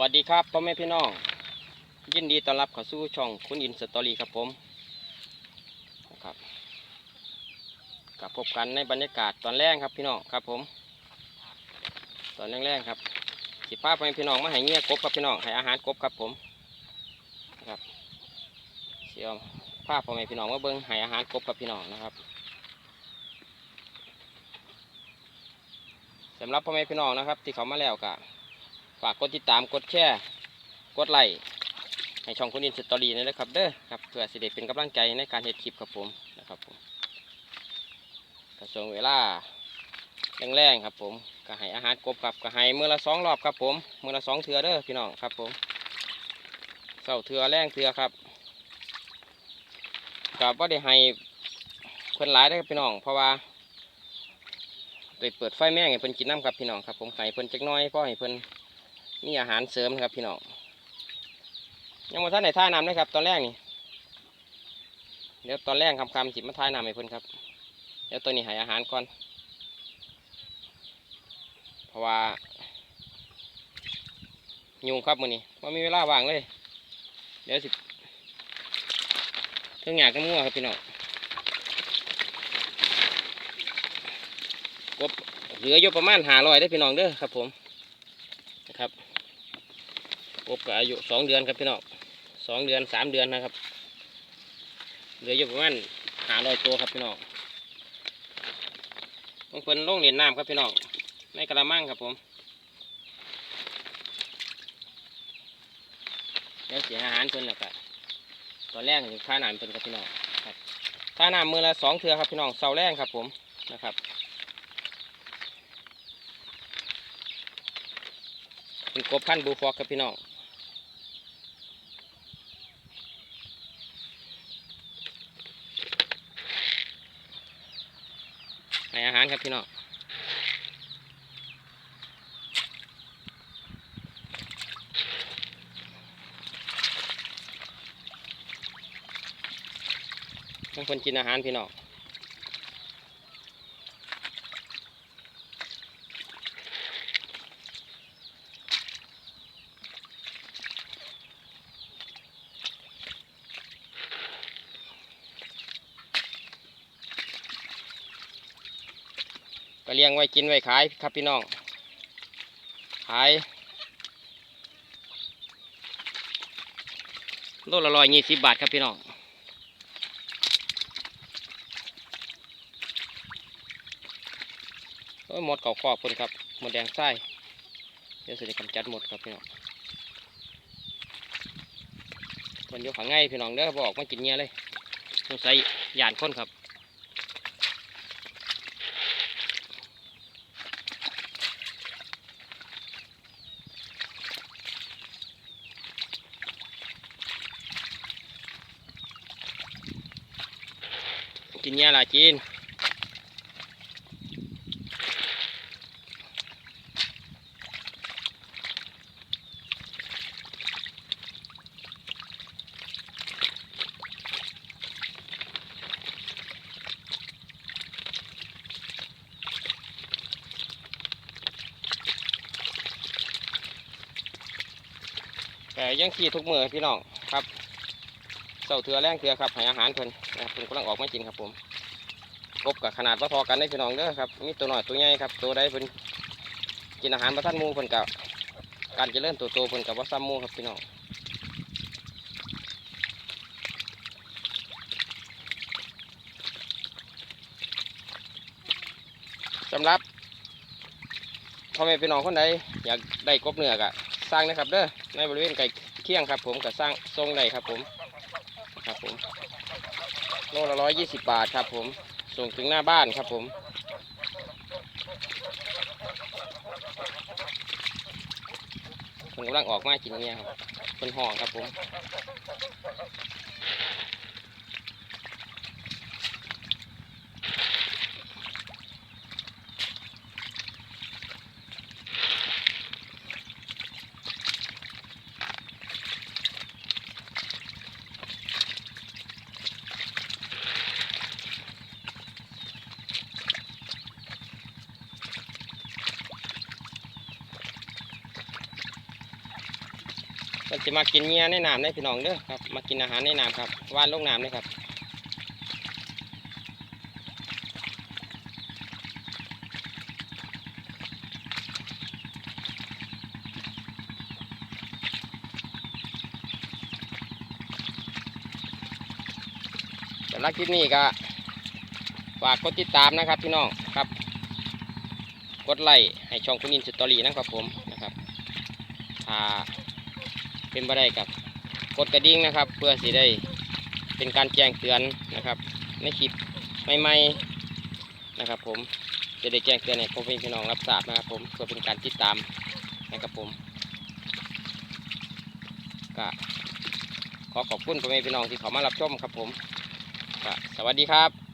วัสดีครับพ่อแม่พี่น้อง ยินดีต้อนรับเข้าสู่ช่องคุณอินสตอรี่ครับผมนะครับกลับพบกันในบรรยากาศตอนแรกครับพี่น้องครับผม ตอนแรกๆครับสิพาพ่อแม่พี่น้องมาให้เงี้ยกบครับพี่น้องให้อาหารกบครับผมนะครับเสียวพาพ่อแม่พี่น้องมาเบิ้งให้อาหารกบครับพี่น้องนะครับสำหรับพ่อแม่พี่น้องนะครับ ที่เขามาแล้วก็ ฝากกดติดตามกดแชร์กดไลค์ให้ช่องคุณอินสตอรี่นี่นะครับเด้อครับเพื่อสิได้เป็นกำลังใจในการเฮ็ดคลิปครับผมนะครับผมกระทรวงเวลาแรงๆครับผมก็ให้อาหารกบครับก็ให้มือละสองรอบครับผมมือละสองเทื่อเด้อพี่น้องครับผมเสาเทื่อแรงเทื่อครับกับว่าได้ให้เพิ่นหลายได้ครับพี่น้อง เพราะว่าได้เปิดไฟแม่งให้เพิ่นกินน้ำครับพี่น้องครับผมให้เพิ่นจักน้อยเพราะให้เพิ่น มีอาหารเสริมนะครับพี่น้องยังมาท่านในท่าน้ำนะครับ ตอนแรกนี่เดี๋ยวตอนแรกคำคำจิบมาท่าน้ำให้เพิ่อนครับเดี๋ยวตัวนี้ให้อาหารก่อน เพราะว่ายุงครับมือนี้ว่ามีเวลาว่างเลย เดี๋ยวสิเครื่องหยาดก็มั่วครับพี่น้องกบเหลืออยู่ประมาณหาร้อยได้พี่น้องเด้อครับผม กบก็อายุสองเดือนครับพี่น้องสองเดือนสามเดือนนะครับ เหลืออยู่ประมาณหารอยตัวครับพี่น้องต้องเพิ่นลงเหรียญน้ำครับพี่น้องในกระมังครับผมเดี๋ยวเสียอาหารเพิ่นแล้วก็ตอนแรกถึงค่าน้ำเพิ่นครับพี่น้องครับค่าน้ำมือละสองเทือครับพี่น้องเสาแรงครับผมนะครับเป็นกบพันบูฟอกครับพี่น้อง ให้อาหารครับพี่น้องต้งคนกินอาหารพี่น้อง ก็ เลี้ยงไว้กินไว้ขายครับพี่น้อง ขายโลละร้อยยี่สิบบาทครับพี่น้องหมดเก่าครอบคนครับหมดแดงไส้เดี๋ยวสิได้กำจัดหมดครับพี่น้องคนอยกขังไงพี่น้องเด้อบอกมากินเงี้ยเลยสงสัยหยานคนครับ กินเงี้ยล่ะจีนแต่ยังขี่ทุกมือพี่น้องครับ เสาเถือแรงเถือครับให้อาหารเพิ่นนะครับเพิ่นกำลังออกมากินครับผมกบกับขนาดพอๆกันได้พี่น้องเด้อครับมีตัวหน้อยตัวใหญ่ครับตัวใดเพิ่นกินอาหารมาท่านมูเพิ่นกับการจะเริญตัวโตเพิ่นกับว่าซ้ำมูครับพี่น้องสำหรับพ่อแม่พี่น้องคนใดอยากได้กบเนื้อกะสร้างนะครับเด้อในบริเวณไก่เคี่ยงครับ ผมกับสร้างทรงได้ครับผม ลละร้อยยี่สิบบาทครับผม ส่งถึงหน้าบ้านครับผมผมกำลังออกมากินเนี่ยครับเป็นห่องครับผม มันจะมากินเงี้ยในน้ำได้พี่น้องเด้อครับ มากินอาหารในน้ำครับว่านลงน้ำเลยครับสำหรับคลิปนี้ก็ฝากกดติดตามนะครับพี่น้องครับ กดไลค์ให้ช่องคุณอินสตอรี่นะครับผมนะครับถ้า เป็นบ่ได้กับกดกระดิ่งนะครับ เพื่อสิได้เป็นการแจ้งเตือนนะครับในคลิปใหม่ๆนะครับ ผมจะได้แจ้งเตือนให้พ่อแม่พี่น้องรับทราบนะครับ ผมเพื่อเป็นการติดตามนะครับผมก็ขอขอบคุณพ่อแม่พี่น้องที่เขามารับชมครับผมสวัสดีครับ